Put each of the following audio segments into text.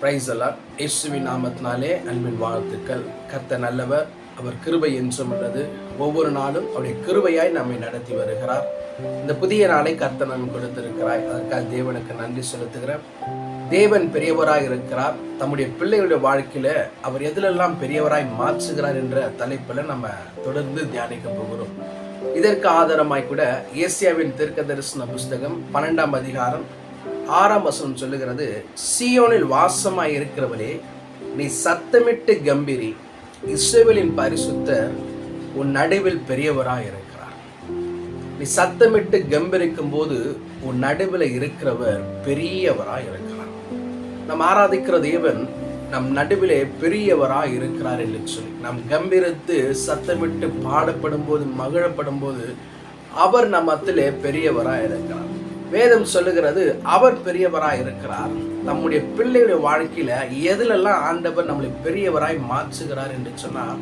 Price எல்லாம் இயேசுவின் நாமத்தினாலே அன்பின் வாழ்த்துக்கள். கர்த்த நல்லவர் அவர் கிருபை என்றும் உள்ளது. ஒவ்வொரு நாளும் அவருடைய கிருபையாய் நம்மை நடத்தி வருகிறார். இந்த புதிய நாளை கர்த்த நம்ம கொடுத்திருக்கிறாய் அதற்காக தேவனுக்கு நன்றி செலுத்துகிறேன். தேவன் பெரியவராய் இருக்கிறார். தம்முடைய பிள்ளைகளுடைய வாழ்க்கையில அவர் எதிலெல்லாம் பெரியவராய் மாற்றுகிறார் என்ற தலைப்புல நம்ம தொடர்ந்து தியானிக்க போகிறோம். இதற்கு ஆதாரமாய் கூட ஏசியாவின் தீர்க்க தரிசன புஸ்தகம் பன்னெண்டாம் அதிகாரம் ஆறாம் வசனம் சொல்லுகிறது சியோனில் வாசமாய் இருக்கிறவளே நீ சத்தமிட்டு கம்பீரி இஸ்ரேவேலின் பரிசுத்தர் உன் நடுவில் பெரியவராக இருக்கிறார் நீ சத்தமிட்டு கம்பீரிக்கும் போது உன் நடுவில் இருக்கிறவர் பெரியவராக இருக்கிறார் நம் ஆராதிக்கிற தேவன் நம் நடுவிலே பெரியவராக இருக்கிறார் என்று சொல்லி நாம் கம்பீரத்து சத்தமிட்டு பாடப்படும் போது மகிழப்படும் போது அவர் நம்மத்திலே பெரியவராக இருக்கிறார் வேதம் சொல்லுகிறது அவர் பெரியவராய் இருக்கிறார். நம்முடைய பிள்ளைகளுடைய வாழ்க்கையில எதுலெல்லாம் ஆண்டவர் நம்மளை பெரியவராய் மாற்றுகிறார் என்று சொன்னால்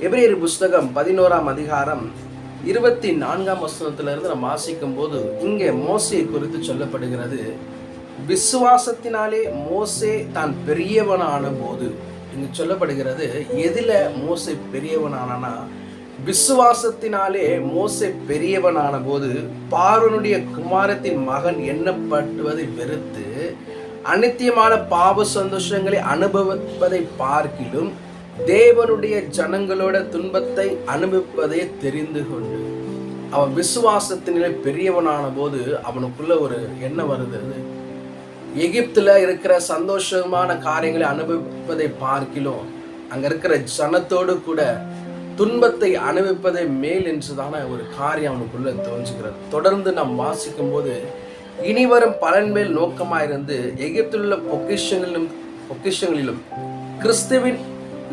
எபிரேயர் புஸ்தகம் பதினோராம் அதிகாரம் இருபத்தி நான்காம் வசனத்திலிருந்து நம்ம வாசிக்கும் போது இங்கே மோசையை குறித்து சொல்லப்படுகிறது விசுவாசத்தினாலே மோசே தான் பெரியவனான போது இங்கு சொல்லப்படுகிறது எதில மோசை பெரியவனானா விசுவாசத்தினாலே மோசை பெரியவனான போது பார்வனுடைய குமாரத்தின் மகன் எண்ணப்பட்டுவதை வெறுத்து அனித்தியமான பாவ சந்தோஷங்களை அனுபவிப்பதை பார்க்கிலும் தேவனுடைய ஜனங்களோட துன்பத்தை அனுபவிப்பதை தெரிந்து கொண்டு அவன் விசுவாசத்தினிலே பெரியவனான போது அவனுக்குள்ள ஒரு என்ன வருது. எகிப்துல இருக்கிற சந்தோஷமான காரியங்களை அனுபவிப்பதை பார்க்கிலும் அங்க இருக்கிற ஜனத்தோடு கூட துன்பத்தை அனுபவிப்பதே மேல் என்றுதான ஒரு காரியம் அவனுக்குள்ள தோன்றுகிறது. தொடர்ந்து நாம் வாசிக்கும் போது இனி வரும் பலன் மேல் நோக்கமாயிருந்து எகிப்துள்ள பொக்கிஷங்களிலும் பொக்கிஷங்களிலும் கிறிஸ்துவின்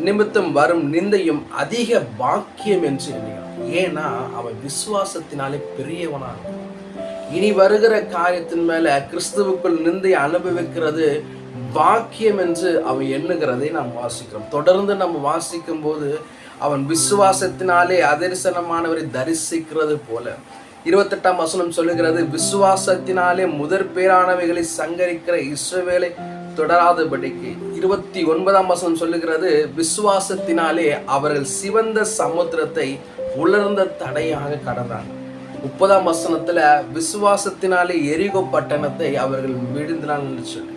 நிமித்தம் வரும் நிந்தையும் அதிக பாக்கியம் என்று எண்ணுகிறான். ஏன்னா அவன் விசுவாசத்தினாலே பெரியவனாக இனி வருகிற காரியத்தின் மேல கிறிஸ்துவுக்குள் நிந்தை அனுபவிக்கிறது பாக்கியம் என்று அவன் எண்ணுகிறதை நாம் வாசிக்கிறோம். தொடர்ந்து நம்ம வாசிக்கும் போது அவன் விசுவாசத்தினாலே அதரிசனமானவரை தரிசிக்கிறது போல. இருபத்தெட்டாம் வசனம் சொல்லுகிறது விசுவாசத்தினாலே முதற் பேரானவைகளை சங்கரிக்கிற இஸ்ரவேலை தொடராதபடிக்கு. இருபத்தி ஒன்பதாம் வசனம் சொல்லுகிறது விசுவாசத்தினாலே அவர்கள் சிவந்த சமுத்திரத்தை உலர்ந்த தடையாக கடந்தாங்க முப்பதாம் வசனத்துல விசுவாசத்தினாலே எரிகோ பட்டணத்தை அவர்கள் விழுந்தினால் சொல்லி.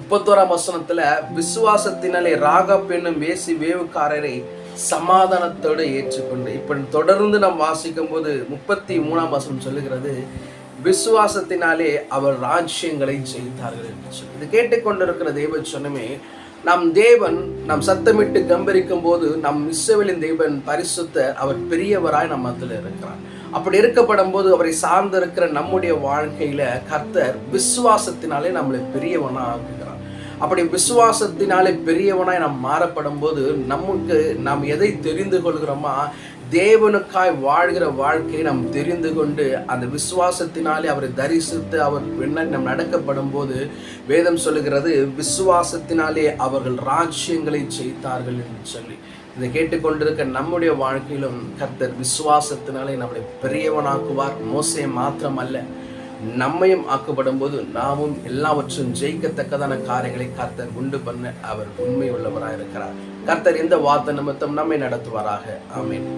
முப்பத்தோராம் வசனத்துல விசுவாசத்தினாலே ராகப் என்னும் வேசி வேவுக்காரரை சமாதானத்தோடு ஏற்றுக்கொண்டு இப்போ தொடர்ந்து நாம் வாசிக்கும் போது முப்பத்தி மூணாம் வசனம் சொல்லுகிறது விசுவாசத்தினாலே அவர் ராஜ்யங்களை ஜெயித்தார்கள் என்று சொல்லி. இது கேட்டுக்கொண்டிருக்கிற தேவ சொன்னமே நம் தேவன் நம் சத்தமிட்டு கம்பரிக்கும் போது நம் இஸ்ரவேலின் தேவன் பரிசுத்த அவர் பெரியவராய் நம்ம அதில் இருக்கிறார். அப்படி இருக்கப்படும் போது அவரை சார்ந்திருக்கிற நம்முடைய வாழ்க்கையில கர்த்தர் விசுவாசத்தினாலே நம்மளை பெரியவனா அப்படி விசுவாசத்தினாலே பெரியவனாய் நாம் மாறப்படும் போது நமக்கு நாம் எதை தெரிந்து கொள்கிறோமா தேவனுக்காய் வாழ்கிற வாழ்க்கையை நாம் தெரிந்து கொண்டு அந்த விசுவாசத்தினாலே அவரை தரிசித்து அவர் பின்னாடி நாம் நடக்கப்படும் போது வேதம் சொல்லுகிறது விசுவாசத்தினாலே அவர்கள் ராஜ்யங்களை ஜெயித்தார்கள் என்று சொல்லி. இதை கேட்டுக்கொண்டிருக்க நம்முடைய வாழ்க்கையிலும் கர்த்தர் விசுவாசத்தினாலே நம்மளை பெரியவனாக்குவார். மோசே அல்ல நம்மையும் ஆக்கப்படும் போது நாமும் எல்லாவற்றும் ஜெயிக்கத்தக்கதான காரியங்களை கர்த்தர் உண்டு பண்ண அவர் உண்மை உள்ளவராக இருக்கிறார் கர்த்தர் எந்த வார்த்தை நிமித்தம் நம்மை நடத்துவாராக. ஆமீன்.